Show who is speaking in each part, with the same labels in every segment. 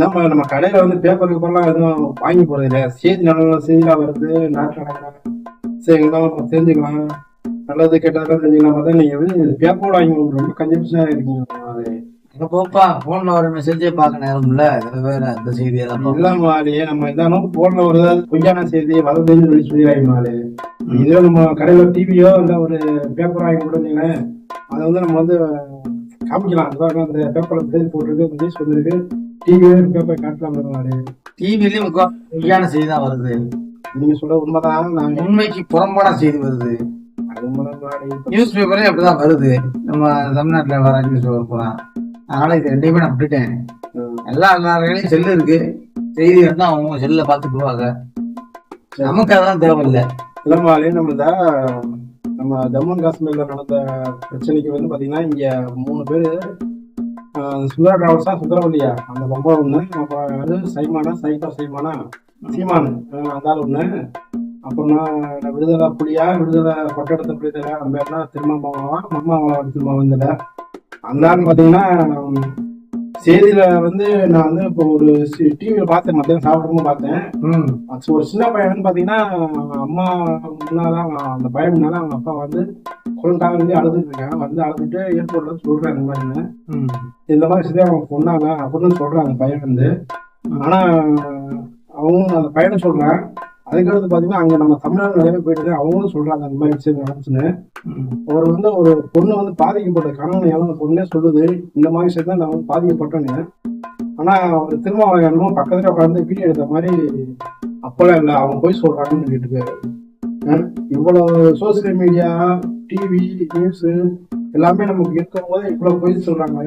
Speaker 1: நம்ம நம்ம கடையில வந்து பேப்பர் பேப்பர்லாம் எதுவும் வாங்கி போறது இல்லையா? செய்தி நல்ல செய்திலாம் வருது செய்திகள்லாம் நம்ம தெரிஞ்சுக்கலாம். நல்லது கெட்டதெல்லாம் தெரிஞ்சுக்கலாம். பார்த்தா நீங்க வந்து பேப்பரோட வாங்கி ரொம்ப கஞ்சபிஷனா இருக்கீங்க.
Speaker 2: போப்பா போன்ல ஒரு மெசேஜே பார்க்க நேரம் இல்ல. இதுல வேற இந்த செய்தி எல்லாம்
Speaker 1: மாதிரியே நம்ம எதானும் போன்ல ஒரு பொய்யான செய்தி வதந்தின்னு சொல்லி சொல்லிடுறாங்க மாடு இதுவே நம்ம கடையில டிவியோ இல்ல ஒரு பேப்பர் வாங்கி கொடுத்தீங்களேன் அதை வந்து நம்ம வந்து காமிக்கலாம். அந்த பேப்பர்ல செய்தி போட்டிருக்கு நியூஸ் வந்திருக்கு. டிவியோ பேப்பர் காட்டலாம் மாடு
Speaker 2: டிவிலயும் பொய்யான செய்தி தான் வருது.
Speaker 1: நீங்க சொல்ற உண்மைதான் நாங்க
Speaker 2: உண்மைக்கு புறம்பான செய்தி வருது. நியூஸ் பேப்பரே அப்படிதான் வருது. நம்ம தமிழ்நாட்டுல வர நியூஸ் பேப்பர் அதனால இது ரெண்டையுமே நான் விட்டுட்டேன். எல்லா எல்லாரையும் செல்லு இருக்கு. செய்தி இருந்தா அவங்க செல்ல பார்த்துக்குவாங்க நமக்கு அதெல்லாம் தேவையில்லை.
Speaker 1: இல்ல மாடு நம்ம இந்த நம்ம ஜம்மு அண்ட் காஷ்மீர்ல நடந்த பிரச்சனைக்கு வந்து பாத்தீங்கன்னா இங்க மூணு பேரு சுந்தர டிராவல்ஸா சுந்தரவல்லியா அந்த ரொம்ப ஒண்ணு. அப்புறம் அது சைமானா சைபா சைமானா. சீமான். அந்த ஆள் ஒண்ணு. அப்புறம்னா விடுதலை புலியா விடுதலை கொட்டெடுத்த புலிதலை அந்த பேர்னா திருமாமாவா மம்மாவா திருமாவந்தில அந்த ஆள் பாத்தீங்கன்னா செய்தியில வந்து நான் வந்து இப்போ ஒரு டிவியில பார்த்தேன். மத்தியானம் சாப்பிடும்போது பார்த்தேன். ஒரு சின்ன பையன் பாத்தீங்கன்னா அம்மா முன்னாதான் அந்த பையன் முன்னால அவங்க அப்பா வந்து கொண்டாங்க வந்து அழுதுட்டு இருக்காங்க. வந்து அழுதுட்டு ஏர்போர்ட்ல சொல்றாங்க இந்த மாதிரி இந்த மாதிரி சரி அவங்க பொண்ணாங்க அப்படின்னு சொல்றாங்க அந்த பையன் வந்து. ஆனா அவங்க அந்த பையனை சொல்றான். அதுக்கடுத்து பாத்தீங்கன்னா அங்க நம்ம தமிழ்நாடு நிறைய போயிட்டு அவங்களும் சொல்றாங்க அந்த மாதிரி விஷயம் நடந்துச்சுன்னு. அவர் வந்து ஒரு பொண்ணு வந்து பாதிக்கப்பட்ட கணவன் எவ்வளவு பொண்ணே சொல்லுது இந்த மாதிரி விஷயத்த நான் வந்து பாதிக்கப்பட்டேன்னு. ஆனா அவர் திரும்ப அவங்க என்னமோ பக்கத்துல உட்காந்து வீடியோ எடுத்த மாதிரி அப்பெல்லாம் இல்லை அவங்க போய் சொல்றாங்கன்னு சொல்லிட்டு இருக்காரு. இவ்வளவு சோசியல் மீடியா டிவி நியூஸ் எல்லாமே நமக்கு இருக்கும் போது இவ்வளவு போய் சொல்றாங்க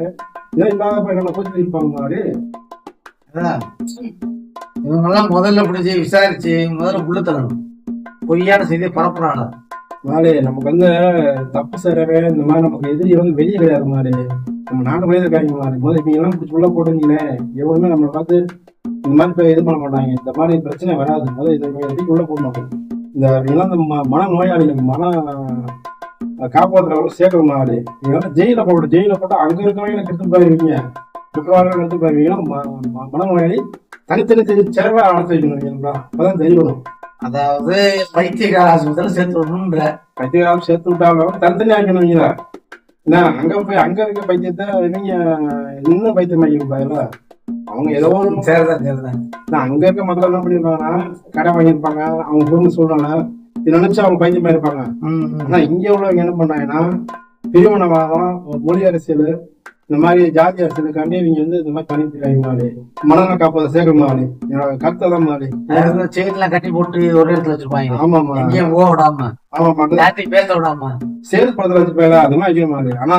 Speaker 1: ஏன் இல்லாத பையனை போய் சொல்லியிருப்பாங்க மாதிரி
Speaker 2: இவங்கெல்லாம் முதல்ல பிடிச்சி விசாரிச்சு முதல்ல உள்ள தரணும் பொய்யான செய்தியை பரப்புறாங்க.
Speaker 1: மாலே நமக்கு வந்து தப்பு செய்யறவே இந்த மாதிரி நமக்கு எதிரி வந்து வெளியே கிடையாது மாதிரி நம்ம நாட்டு மனித இருக்காங்க மாதிரி முதல்ல இப்போ எல்லாம் பிடிச்சி உள்ள போட்டுங்களேன் எவ்வளவுமே நம்மளை பார்த்து இந்த மாதிரி போய் இது பண்ண மாட்டாங்க. இந்த மாதிரி பிரச்சனை வராது. முதல்ல இதை இவங்க எதுக்கு உள்ள போடணும். இந்த இவங்கெல்லாம் இந்த ம- மன நோயாளிகள் மன காப்பாற்றுறவங்க சேர்க்கிற மாதிரி இவங்க ஜெயில போட்டு ஜெயில போட்டு அங்கே இருக்கிறவங்க எடுத்து போயிருவீங்க. குற்றவாளிகள் எடுத்து போயிருவீங்கன்னா மன ம- மனநோயாளி தனித்தனி தெரி- செலவை அழைத்து வைக்கணும் அப்பதான் தெரியணும்.
Speaker 2: அதாவது பைத்தியகார ஆஸ்பத்திரியில் சேர்த்து விடணுன்ற
Speaker 1: பைத்தியகாரம் சேர்த்து விட்டாலும் தனித்தனி ஆக்கணும் நீங்க என்ன அங்க போய் அங்க இருக்க பைத்தியத்தை நீங்க இன்னும் பைத்தியம் ஆக்கிருப்பாங்கல்ல அவங்க ஏதோ ஒரு
Speaker 2: சரிதான் சரிதான்.
Speaker 1: நான் அங்க இருக்க மக்கள் என்ன பண்ணிருப்பாங்கன்னா கடை வாங்கியிருப்பாங்க. அவங்க குடும்பம் சொல்றாங்க இதை நினைச்சு அவங்க பைத்தியமா இருப்பாங்க. ஆனா இங்க உள்ளவங்க என்ன பண்ணாங்கன்னா திருமணவாதம் மொழி அரசியல் இந்த மாதிரி ஜாதி அரசியலுக்காண்டி இவங்க வந்து இந்த மாதிரி பண்ணிட்டு மாதிரி மனநல காப்பதை சேர்க்கிற மாதிரி என்னோட கருத்தை தான்
Speaker 2: அதாவது செயின்லாம் கட்டி போட்டு ஒரு இடத்துல வச்சிருப்பாங்க.
Speaker 1: ஆமாமா
Speaker 2: எங்கேயும் போக விடாம.
Speaker 1: ஆமாமா
Speaker 2: யார்ட்டையும் பேச விடாம.
Speaker 1: சேது படத்துல வச்சு போயில அது மாதிரி வைக்கிற மாதிரி ஆனா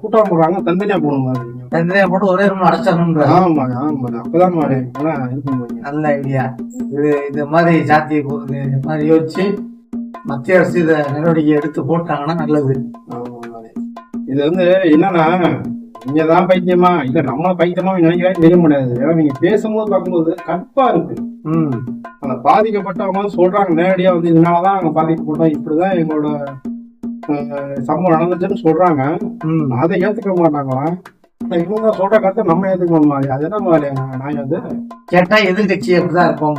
Speaker 1: கூட்டம் போடுறாங்க தனித்தனியா போகணும் மாதிரி
Speaker 2: தந்திரையா போட்டு ஒரே ரூம் அடைச்சிடணுன்ற
Speaker 1: ஆமா ஆமா அப்பதான் பண்ணுவாங்க.
Speaker 2: நல்ல ஐடியா இது இது மாதிரி ஜாத்திய இது மாதிரி யோசிச்சு மத்திய அரசு இதை நடவடிக்கை எடுத்து போட்டாங்கன்னா நல்லது.
Speaker 1: ஆமா. இது வந்து என்னன்னா நீங்க தான் பைத்தியமா? இல்ல நம்மள பைத்தியமா நினைக்கிறாங்க தெரிய முடியாது ஏன்னா நீங்க பேசும்போது பார்க்கும்போது கற்பா இருக்கு.
Speaker 2: ம்.
Speaker 1: அந்த பாதிக்கப்பட்டவங்க வந்து சொல்றாங்க நேரடியா வந்து இதனாலதான் அவங்க பாதிக்கப்பட்டோம் இப்படிதான் எங்களோட சம்பவம் நடந்துச்சுன்னு சொல்றாங்க.
Speaker 2: ம்.
Speaker 1: அதை ஏத்துக்க மாட்டாங்களா? இவங்க சொல்ற கருத்தை நம்ம ஏத்துக்க மாதிரி. அது என்ன மாதிரி நான் வந்து
Speaker 2: கேட்டா எதிர்கட்சி அப்படிதான் இருப்போம்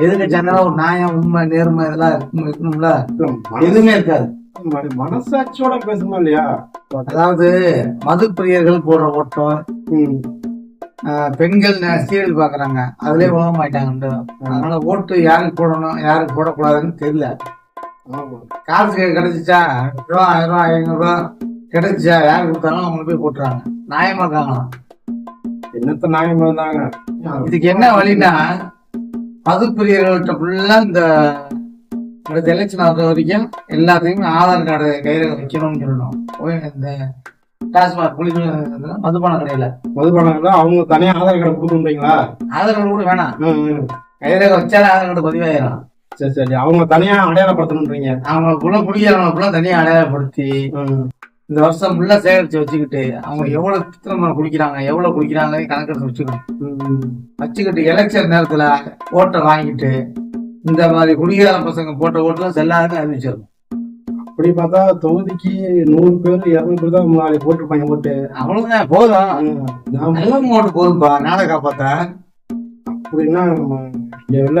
Speaker 2: எதிர்கட்சி ஒரு நியாயம் உண்மை நேர்மை இதெல்லாம் இருக்கணும்ல எதுவுமே இருக்காது.
Speaker 1: மனசாட்சியோட பேசணும் இல்லையா?
Speaker 2: அதாவது மது பிரியர்கள் போடுற ஓட்டம் பெண்கள் சீரியல் பாக்குறாங்க. அதுலயே உலகம் ஆயிட்டாங்க அதனால ஓட்டு யாருக்கு போடணும் யாருக்கு போடக்கூடாதுன்னு தெரியல. காசு கிடைச்சிச்சா? ரூபா ஆயிரம் ரூபா ஐநூறு ரூபா கிடைச்சிச்சா? யாருக்கு கொடுத்தாலும் அவங்க போய் போட்டுறாங்க. நியாயமா இருக்காங்களாம்
Speaker 1: என்னத்த நியாயம் இருந்தாங்க
Speaker 2: இதுக்கு என்ன வழின்னா மது பிரியர்கள்ட்ட ஃபுல்லா இந்த அடுத்த எலெக்ஷன் ஆகிற வரைக்கும் எல்லாத்தையுமே ஆதார் கார்டு கையில வைக்கணும்னு சொல்லணும் இந்த டாஸ்மாக் குளிக்க மதுபான கடையில.
Speaker 1: மதுபானங்கள அவங்க தனியா ஆதார் கார்டு கொடுக்குறீங்களா
Speaker 2: ஆதார் கார்டு கூட வேணாம். கையில வச்சாலே ஆதார் கார்டு பதிவாயிரும்.
Speaker 1: சரி சரி. அவங்க தனியா அடையாளப்படுத்தணுன்றீங்க.
Speaker 2: அவங்களுக்குள்ள குடிக்கிறவங்களுக்குள்ள தனியா அடையாளப்படுத்தி
Speaker 1: ம்.
Speaker 2: இந்த வருஷம் ஃபுல்லா சேகரிச்சு வச்சுக்கிட்டு அவங்க எவ்வளவு திட்டம் குடிக்கிறாங்க எவ்வளவு குடிக்கிறாங்க கணக்கெடுத்து வச்சுக்கணும். வச்சுக்கிட்டு எலெக்ஷன் நேரத்துல ஓட்டை வாங்கிட்டு இந்த மாதிரி குடிகார பசங்க போட்ட ஓட்டுலாம் செல்லாதுன்னு அறிவிச்சிடும்
Speaker 1: அப்படி பார்த்தா தொகுதிக்கு நூறு பேர் இருநூறு பேர் தான் முன்னாடி போட்டிருப்பாங்க ஓட்டு.
Speaker 2: அவ்வளவுதான் போதும்.
Speaker 1: ம். நாம
Speaker 2: நல்ல ஓட்டு போதும்பா நாடை காப்பாத்த?
Speaker 1: அப்படின்னா உள்ள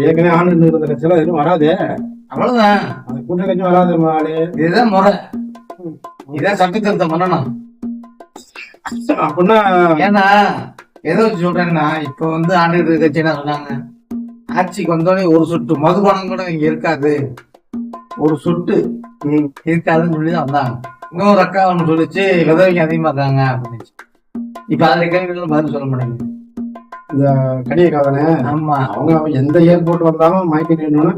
Speaker 1: ஏற்கனவே ஆண்டு இருந்த கட்சியெல்லாம் எதுவும் வராது.
Speaker 2: அவ்வளவுதான்.
Speaker 1: அந்த கூட்டணி கட்சி வராது மாலே
Speaker 2: இதுதான் முறை. இதான் சட்ட திருத்தம் பண்ணணும்.
Speaker 1: அப்படின்னா
Speaker 2: ஏன்னா எதை வச்சு சொல்றேன்னா இப்ப வந்து ஆண்டு கட்சி என்ன சொன்னாங்க? ஆட்சிக்கு வந்தோடனே ஒரு சொட்டு. மதுபானம் கூட இங்க இருக்காது. ஒரு சொட்டு இருக்காதுன்னு சொல்லி தான் வந்தாங்க. இன்னொரு அக்கா ஒன்று சொல்லிச்சு விதவைக்கு அதிகமா இருக்காங்க அப்படின்னு இப்ப அதுல கேள்விகளும் பதில் சொல்ல மாட்டேங்குது
Speaker 1: இந்த கடிய காதனை
Speaker 2: ஆமா.
Speaker 1: அவங்க எந்த ஏர்போர்ட் வந்தாலும் மயக்க நின்னோன்னு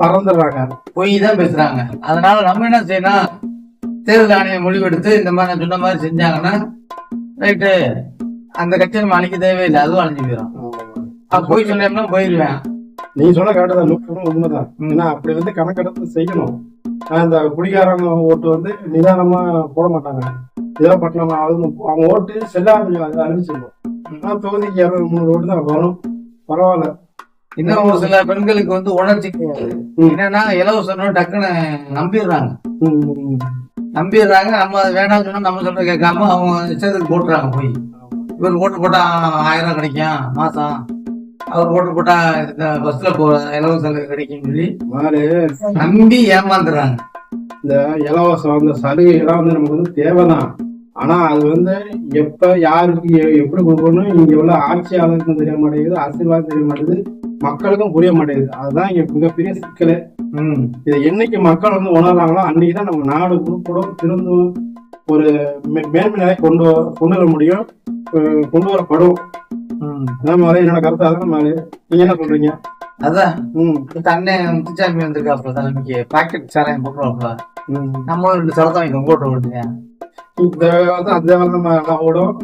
Speaker 1: பறந்துடுறாங்க.
Speaker 2: பொய் தான் பேசுறாங்க. அதனால நம்ம என்ன செய்யணும்? தேர்தல் ஆணையம் முடிவெடுத்து இந்த மாதிரி நான் சொன்ன மாதிரி செஞ்சாங்கன்னா ரைட்டு. அந்த கட்சியை நம்ம அழிக்க தேவையில்லை. அதுவும் அழிஞ்சு போயிடும் போய் சொன்னோம்னா போயிடுவேன்
Speaker 1: நீ சொல்ல கரெக்டு தான் நூறு உண்மைதான் ஏன்னா அப்படி வந்து கணக்கெடுத்து செய்யணும். இந்த குடிகாரங்க ஓட்டு வந்து நிதானமா போட மாட்டாங்க. ஏதோ பட்டணம் அவங்க அவங்க ஓட்டு செல்லாம அதை அறிவிச்சிருக்கோம். ஆனா தொகுதிக்கு இரநூறு மூணு ஓட்டு தான் வரும் பரவாயில்ல.
Speaker 2: இன்னும் ஒரு சில பெண்களுக்கு வந்து உணர்ச்சி. என்னன்னா இலவசம் டக்குன்னு நம்பிடுறாங்க. நம்பிடுறாங்க. நம்ம வேணாம்னு சொன்னா நம்ம சொல்ற கேட்காம அவங்க இஷ்டத்துக்கு போட்டுறாங்க போய். இவர் ஓட்டு போட்டா ஆயிரம் கிடைக்கும் மாசம். அவர் ஓட்டு போட்டா இந்த பஸ்ல போற இலவசம் கிடைக்கும் சொல்லி. நம்பி ஏமாந்துடுறாங்க
Speaker 1: இந்த இலவசம் அந்த சலுகை எல்லாம் வந்து நமக்கு வந்து தேவைதான். ஆனா அது வந்து எப்ப யாருக்கு எப்படி கொடுக்கணும் இங்க உள்ள ஆட்சியாளருக்கும் தெரிய மாட்டேங்குது அரசியல்வாதம் தெரிய மாட்டேங்குது மக்களுக்கும் புரிய மாட்டேங்குது. அதுதான் இங்க மிகப்பெரிய சிக்கலே. இதை என்னைக்கு மக்கள் வந்து உணர்றாங்களோ அன்னைக்கு தான் நம்ம நாடு உருப்படும் திருந்தும் ஒரு மேன்மை நிலை கொண்டு கொண்டு வர முடியும் கொண்டு வரப்படும்.
Speaker 2: ம்.
Speaker 1: அதான் மாதிரி என்னோட கருத்து அதான் நீங்க என்ன சொல்றீங்க
Speaker 2: அதான் அண்ணன் முத்துச்சாமி வந்திருக்காப்புல தலைமைக்கு பாக்கெட் சாராயம் போட்டுருவாப்புல.
Speaker 1: ம்.
Speaker 2: நம்மளும் ரெண்டு சரத்தம் வைக்கும் போட்டு விடுங்க
Speaker 1: இந்த அந்த நம்ம ஓடும்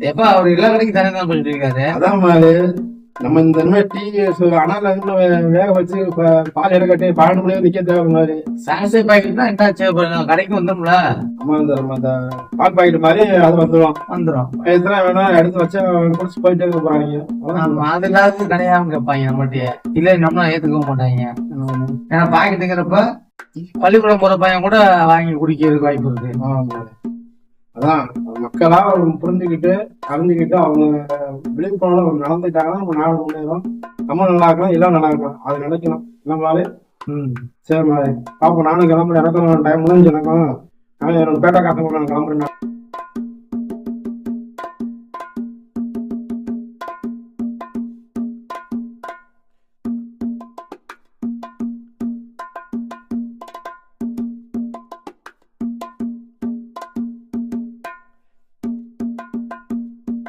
Speaker 2: எப்ப அவர் எல்லா கடைக்கும் தானே தான் பண்ணிட்டு இருக்காரு.
Speaker 1: அதான் நம்ம இந்த மாதிரி டீ அனல் வேக வச்சு பால் எடுக்கட்டி பன்னெண்டு மணி நிக்க தேவை மாதிரி.
Speaker 2: சாசை பாக்கெட்னா என்னாச்சு? இப்ப நான் கடைக்கு வந்தோம்ல
Speaker 1: நம்ம இந்த நம்ம இந்த பால் பாக்கெட் மாதிரி அது வந்துடும்
Speaker 2: வந்துரும்.
Speaker 1: எத்தனை வேணா எடுத்து வச்சு குடிச்சு போயிட்டே போறாங்க.
Speaker 2: ஆமா, அது இல்லாத கிடையாம கேட்பாங்க நம்மகிட்டயே இல்ல நம்மளும் ஏத்துக்க மாட்டாங்க. ஏன்னா பாக்கெட்டுங்கிறப்ப பள்ளிக்கூடம் போற பையன் கூட வாங்கி குடிக்கிறதுக்கு வாய்ப்பு இருக்கு.
Speaker 1: ஆமா. அதான் மக்களா புரிஞ்சுக்கிட்டு அறிஞ்சுக்கிட்டு அவங்க விழிப்புணர்வு நடந்துட்டாங்கன்னா நம்ம நாடு முன்னேறும் நம்ம நல்லா இருக்கலாம் எல்லாம் நல்லா இருக்கலாம். அது நினைக்கணும். மாதிரி?
Speaker 2: ம்.
Speaker 1: சரி மாதிரி. பாப்போம். நானும் கிளம்புறேன். எனக்கும் டைம் முடிஞ்சு எனக்கும் நானும் என்னோட பேட்டா நான் கிளம்புறேன்.